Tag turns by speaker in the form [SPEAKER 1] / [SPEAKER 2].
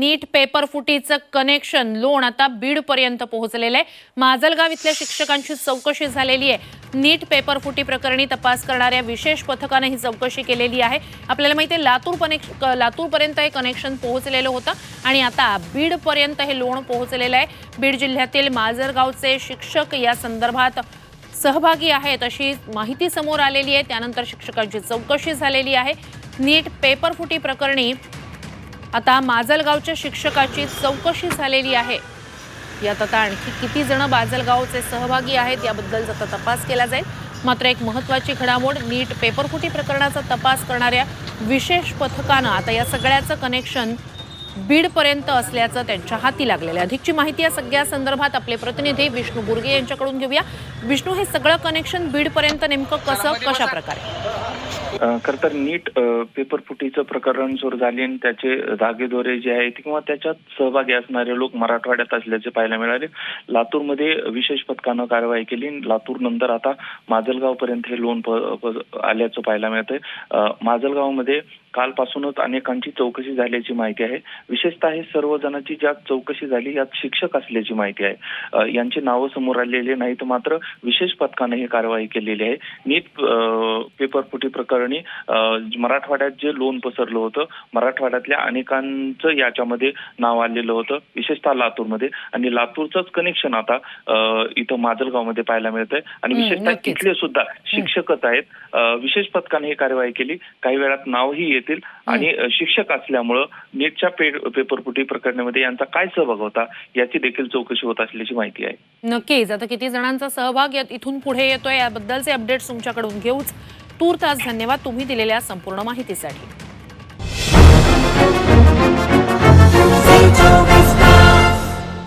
[SPEAKER 1] नीट paper फुटीचं connection लोन आता बीडपर्यंत पोहोचलेलं आहे. माजलगाव इथल्या शिक्षकांची चौकशी झालेली आहे. नीट पेपर फुटी प्रकरणी तपास करणाऱ्या विशेष पथकानं ही चौकशी केलेली आहे. आपल्याला माहिती आहे लातूर कनेक्श क- लातूरपर्यंत हे कनेक्शन पोहोचलेलं होतं आणि आता बीडपर्यंत हे लोण पोहोचलेलं आहे. बीड जिल्ह्यातील माजलगावचे शिक्षक या संदर्भात सहभागी आहेत अशी माहिती समोर आलेली आहे. त्यानंतर शिक्षकांची चौकशी झालेली आहे. नीट पेपर फुटी प्रकरणी आता माजलगावच्या शिक्षकाची चौकशी झालेली आहे. यात आता आणखी किती जण माजलगावचे सहभागी आहेत याबद्दल आता तपास केला जाईल. मात्र एक महत्त्वाची घडामोड नीट पेपरफुटी प्रकरणाचा तपास करणाऱ्या विशेष पथकानं आता या सगळ्याचं कनेक्शन बीडपर्यंत असल्याचं त्यांच्या हाती लागलेलं आहे. अधिकची माहिती या सगळ्या संदर्भात आपले प्रतिनिधी विष्णू बुर्गे यांच्याकडून घेऊया. विष्णू हे सगळं कनेक्शन बीडपर्यंत नेमकं कसं कशा प्रकारे
[SPEAKER 2] तर नीट पेपर फुटीचं प्रकरण सुरू झाले आणि त्याचे धागेदोरे जे आहेत किंवा त्याच्यात सहभागी असणारे लोक मराठवाड्यात असल्याचे पाहायला मिळाले. लातूरमध्ये विशेष पथकानं कारवाई केली लातूर नंतर आता माजलगाव पर्यंत हे लोन प- प- आल्याचं पाहायला मिळतंय. माजलगावमध्ये कालपासूनच अनेकांची चौकशी झाल्याची माहिती आहे. विशेषतः हे सर्व जणांची ज्यात चौकशी झाली यात शिक्षक असल्याची माहिती आहे. यांची नावं समोर आलेली नाहीत मात्र विशेष पथकाने ही कारवाई केलेली आहे. नीट पेपरपुटी पेपर फुटी अ, मराठवाड्यात जे लोन पसरलं होतं मराठवाड्यातल्या अनेकांचं याच्यामध्ये नाव आलेलं होतं विशेषतः लातूरमध्ये. आणि लातूरचंच कनेक्शन आता इथं माजलगावमध्ये पाहायला मिळतंय. आणि विशेषतः. तिथले सुद्धा शिक्षकच आहेत. विशेष पथकाने ही कारवाई केली. काही वेळात नावही येतील. आणि शिक्षक असल्यामुळं नीटच्या पे पेपर फुटी प्रकरणामध्ये यांचा काय सहभाग होता याची देखील चौकशी होत असल्याची माहिती आहे.
[SPEAKER 1] नक्कीच. आता किती जणांचा सहभाग इथून पुढे येतोय याबद्दलचे अपडेट्स तुमच्याकडून घेऊच. तूर्तास धन्यवाद तुम्ही दिलेल्या संपूर्ण माहितीसाठी.